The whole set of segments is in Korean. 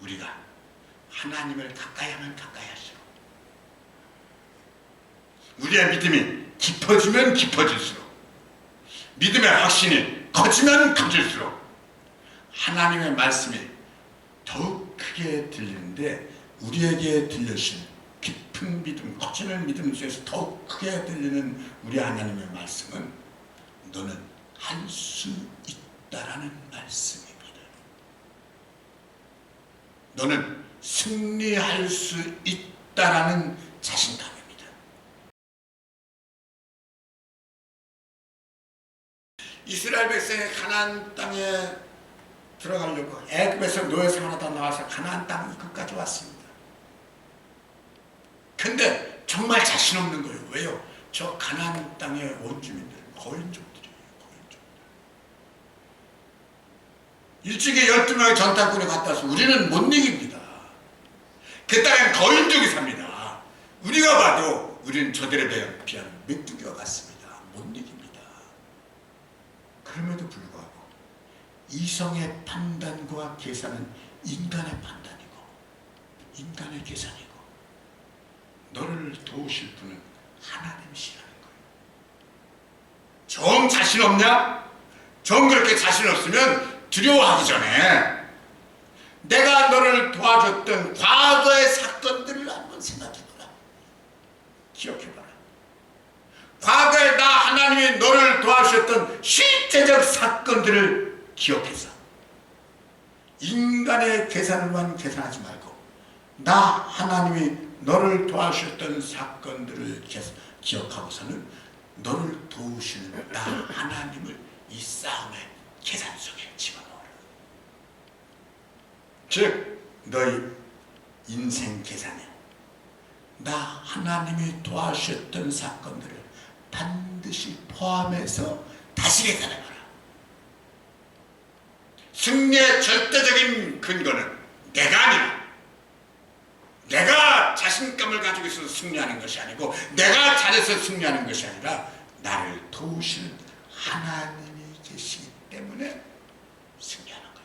우리가 하나님을 가까이 하면 가까이 할수록 우리의 믿음이 깊어지면 깊어질수록 믿음의 확신이 커지면 커질수록 하나님의 말씀이 더욱 크게 들리는데 우리에게 들려신 깊은 믿음, 커지는 믿음 속에서 더욱 크게 들리는 우리 하나님의 말씀은 너는 할 수 있다라는 말씀입니다. 너는 승리할 수 있다라는 자신감입니다. 이스라엘 백성이 가나안 땅에 들어가려고 애굽에서 노예 생활 하다 나와서 가나안 땅 끝까지 왔습니다. 근데 정말 자신 없는 거예요. 왜요? 저 가나안 땅의 원주민들 거인족들이에요. 거인족. 일찍이 12명의 전탄군에 갔다 와서 우리는 못 이깁니다. 그 땅엔 거인족이 삽니다. 우리가 봐도 우리는 저들에 비하- 비하면 메뚜기와 같습니다. 못 이깁니다. 그럼에도 불구하고 이성의 판단과 계산은 인간의 판단이고 인간의 계산이고 너를 도우실 분은 하나님이시라는 거예요. 정 자신 없냐? 정 그렇게 자신 없으면 두려워하기 전에 내가 너를 도와줬던 과거의 사건들을 한번 생각해봐라. 기억해봐라. 과거에 나 하나님이 너를 도와주셨던 실제적 사건들을 기억해서 인간의 계산만 계산하지 말고 나 하나님이 너를 도와주셨던 사건들을 기- 기억하고서는 너를 도우시는 나 하나님을 이 싸움의 계산 속에 집어넣어라. 즉 너희 인생 계산에 나 하나님이 도와주셨던 사건들을 반드시 포함해서 다시 계산해봐라. 승리의 절대적인 근거는 내가 아니라 내가 자신감을 가지고 있어서 승리하는 것이 아니고 내가 잘해서 승리하는 것이 아니라 나를 도우시는 하나님이 계시기 때문에 승리하는 거예요.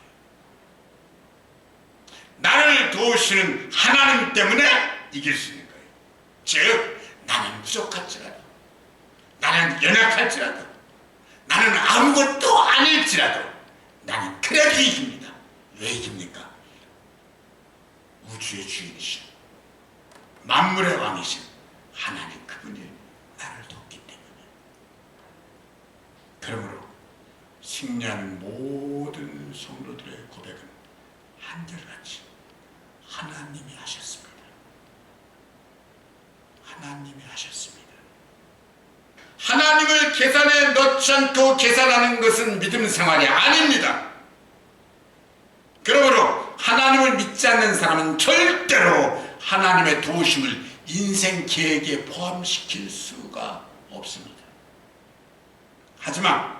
나를 도우시는 하나님 때문에 이길 수 있는 거예요. 즉 나는 부족할지라도 나는 연약할지라도 나는 아무것도 아닐지라도 나는 그래도 이깁니다. 왜 이깁니까? 우주의 주인이신 만물의 왕이신 하나님 그분이 나를 돕기 때문에 그러므로 승리하는 모든 성도들의 고백은 한결같이 하나님이 하셨습니다. 하나님이 하셨습니다. 하나님을 계산에 넣지 않고 계산하는 것은 믿음 생활이 아닙니다. 그러므로 하나님을 믿지 않는 사람은 절대로 하나님의 도우심을 인생 계획에 포함시킬 수가 없습니다. 하지만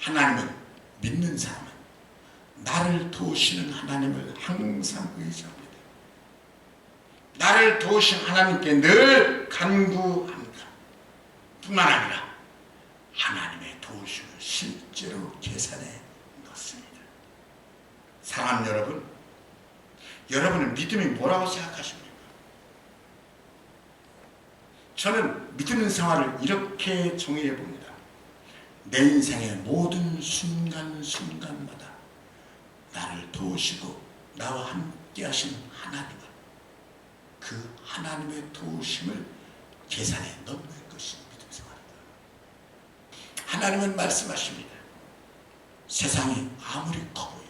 하나님을 믿는 사람은 나를 도우시는 하나님을 항상 의지합니다. 나를 도우신 하나님께 늘 간구합니다. 뿐만 아니라 하나님의 도우심을 실제로 계산해 넣습니다. 사랑하는 여러분, 여러분은 믿음이 뭐라고 생각하십니까? 저는 믿음 생활을 이렇게 정의해 봅니다. 내 인생의 모든 순간순간마다 나를 도우시고 나와 함께 하신 하나님을 그 하나님의 도우심을 계산에 넣는 것이 믿음 생활이다. 하나님은 말씀하십니다. 세상이 아무리 커 보이고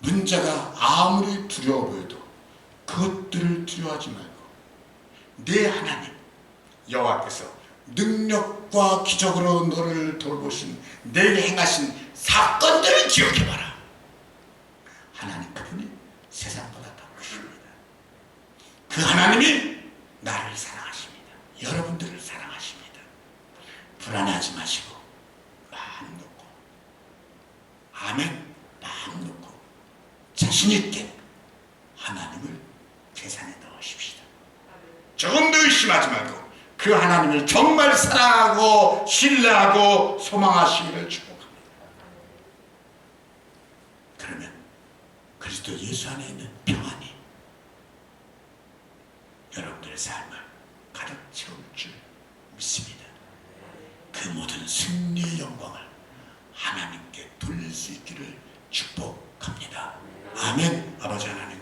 문제가 아무리 두려워 보여도 그것들을 두려워하지 말고 내 하나님 여호와께서 능력과 기적으로 너를 돌보신 내게 행하신 사건들을 기억해봐라. 하나님 그분이 세상보다 더 크십니다. 그 하나님이 나를 사랑하십니다. 여러분들을 사랑하십니다. 불안하지 마시고 마음 놓고 아멘 마음 놓고 자신 있게 하나님을 계산에 넣으십시다. 조금 더 의심하지 말고 그 하나님을 정말 사랑하고 신뢰하고 소망하시기를 축복합니다. 그러면 그리스도 예수 안에 있는 평안이 삶을 가득 채울 줄 믿습니다. 그 모든 승리의 영광을 하나님께 돌릴 수 있기를 축복합니다. 아멘. 아버지 하나님